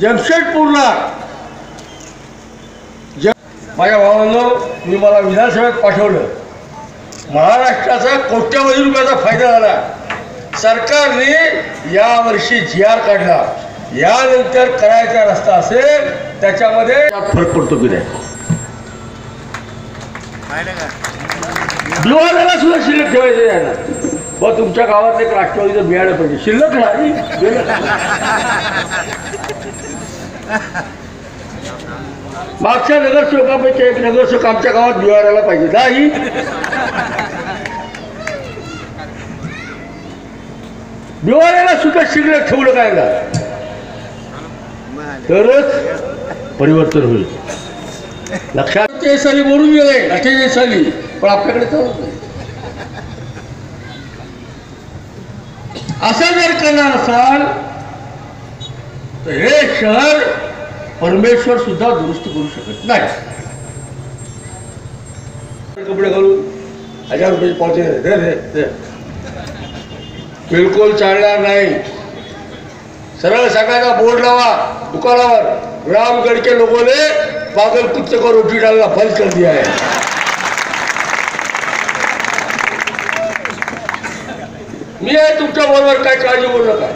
जमशेदपूरला माझ्या भावांनो मी मला विधानसभेत पाठवलं. महाराष्ट्राचा कोट्यावधी रुपयाचा फायदा झाला. सरकारने यावर्षी जी आर काढला. यानंतर करायचा रस्ता असेल त्याच्यामध्ये फरक पडतो की नाही? सुद्धा शिल्लक ठेवायचं यायला व तुमच्या गावात एक राष्ट्रवादीचं बियाणं पाहिजे. शिल्लक नाही. मागच्या नगरसेवकापैकी एक नगरसेवक आमच्या गावात बिवाराला पाहिजे. नाही. बिवाराला सुद्धा शिल्लक ठेवलं काय का तरच परिवर्तन होईल. लक्षात ते साली बोलून गेले अठ्ठेचाळीस साली. पण आपल्याकडे चालत नाही. असं जर करणार असाल तर हे शहर परमेश्वर सुद्धा दुरुस्त करू शकत नाही. कपडे घालून हजार रुपये पावते दे, दे, बिलकुल चालणार नाही. सरळ सकाळचा बोर्ड लावा दुकानावर. रामगडचे के लोगों ने पागल कुत्ते को रोटी डालना बंद कर दिया है मी आहे तुमच्या बरोबर काय काळजी करू नका.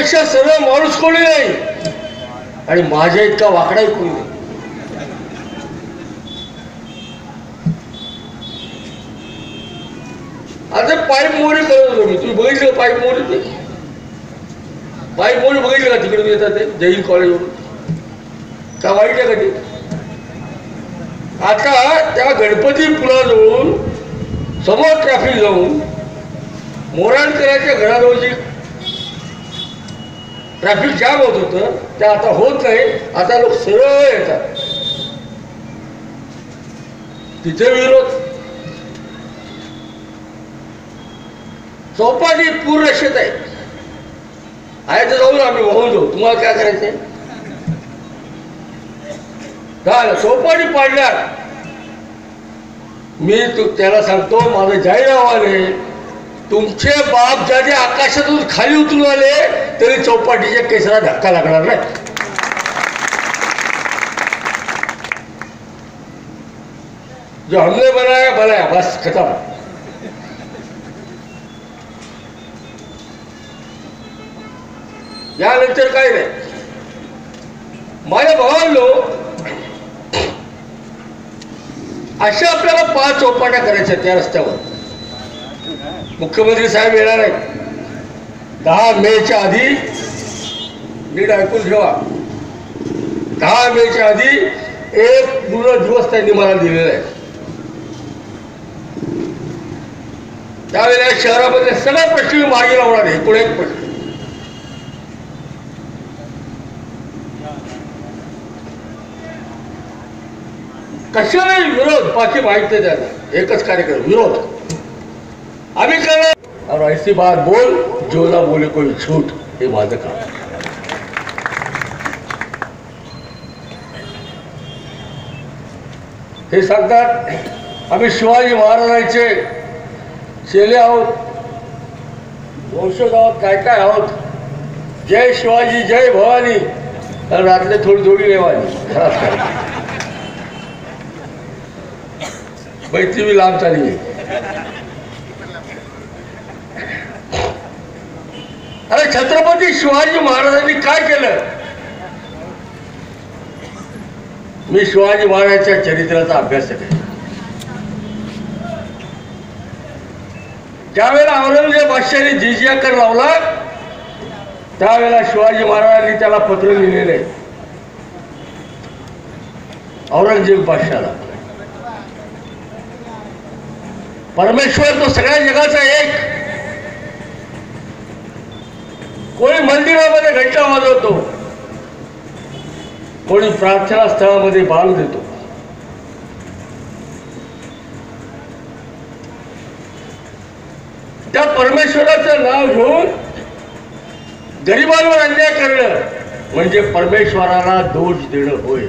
माझ्यापेक्षा सरळ माणूस कोणी नाही. आणि माझ्या इतका वाकडाही कोणी नाही. आता पाईप मोरी करत होतो मी. तुम्ही बघितलं पाईप मोरी ते? पाईप मोरी बघितलं का तिकडे येतात ते? जैन कॉलेजवरून का वाईट आहे का ते? आता त्या गणपती पुलाजवळून समोर ट्रॅफिक जाऊन मोराणकराच्या घराजवळची ट्रॅफिक जाम होत होतं ते आता होत नाही आता लोक सरळ येतात. तिथे विरोध. चौपाटी पूर्ण शेत आहे. आहे तर ना आम्ही वाहून जाऊ. तुम्हाला काय करायचंय? काय चौपाटी पाडणार. मी त्याला सांगतो माझं जाहीर आव्हाने तुमचे बाप ज्याने आकाशातून खाली उतरून आले तरी चौपाटीच्या केसरा धक्का लागणार नाही. जो हमने बनाया बनाया बस खतम. यानंतर काय नाही. माझ्या भावांनो अशा आपल्याला पाच चौपाट्या करायच्या त्या रस्त्यावर. मुख्यमंत्री साहेब येणार आहेत. दहा मेच्या आधी नीट ऐकून ठेवा. दहा मेच्या आधी एक पूर्ण दिवस त्यांनी मला दिलेला आहे. त्यावेळेला शहरामध्ये सगळे प्रश्न मी मागे लावणार आहे. एकूण एक प्रश्न. कशालाही विरोध बाकी माहीत नाही त्याला एकच कार्यक्रम विरोध. और ऐसी बात बोल, जो ना बोले कोई झूठ हे माझं काम हे सांगतात आम्ही शिवाजी महाराजांचे चेले आहोत वंशज आहोत काय काय आहोत जय शिवाजी, जय भवानी। रातले थोडी थोडी रेवानी घरात काय मैत्री बी लांब चालली छत्रपती शिवाजी महाराजांनी काय केलं? मी शिवाजी महाराजांच्या चरित्राचा अभ्यास आहे. ज्यावेळेला औरंगजेब बादशाने जिजिया कर लावला त्यावेळेला शिवाजी महाराजांनी त्याला पत्र लिहिलेलं आहे. औरंगजेब बादशाला परमेश्वर तो सगळ्या जगाचा एक कोणी मंदिरामध्ये घंटा वाजवतो कोणी प्रार्थना स्थळामध्ये बाल देतो. त्या परमेश्वराचं नाव घेऊन गरिबांवर अन्याय करणं म्हणजे परमेश्वराला दोष देणं होय.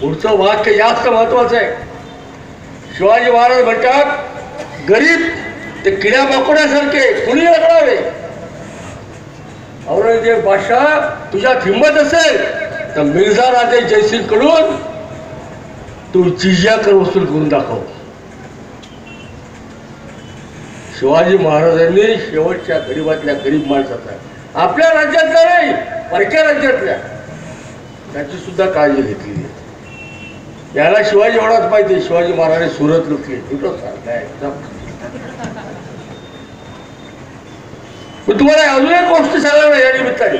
पुढचं वाक्य जास्त महत्वाचं आहे. शिवाजी महाराज म्हणतात गरीब ते किड्या माकोड्यासारखे कुणी रगडावे औरंगजेब बादशाह तुझ्यात हिंमत असेल तर मिर्झा राजे जयसिंगकडून तू जिजिया कर वसूल करून दाखव. शिवाजी महाराजांनी शेवटच्या गरीबातल्या गरीब माणसाचा आपल्या राज्यातल्या नाही परक्या राज्यातल्या त्याची सुद्धा काळजी घेतली याला शिवाजी एवढाच पाहिजे शिवाजी महाराज सुरत लुटली. कुठं सांगताय तुम्हाला अजून एक गोष्ट सांगायला या निमित्ताने.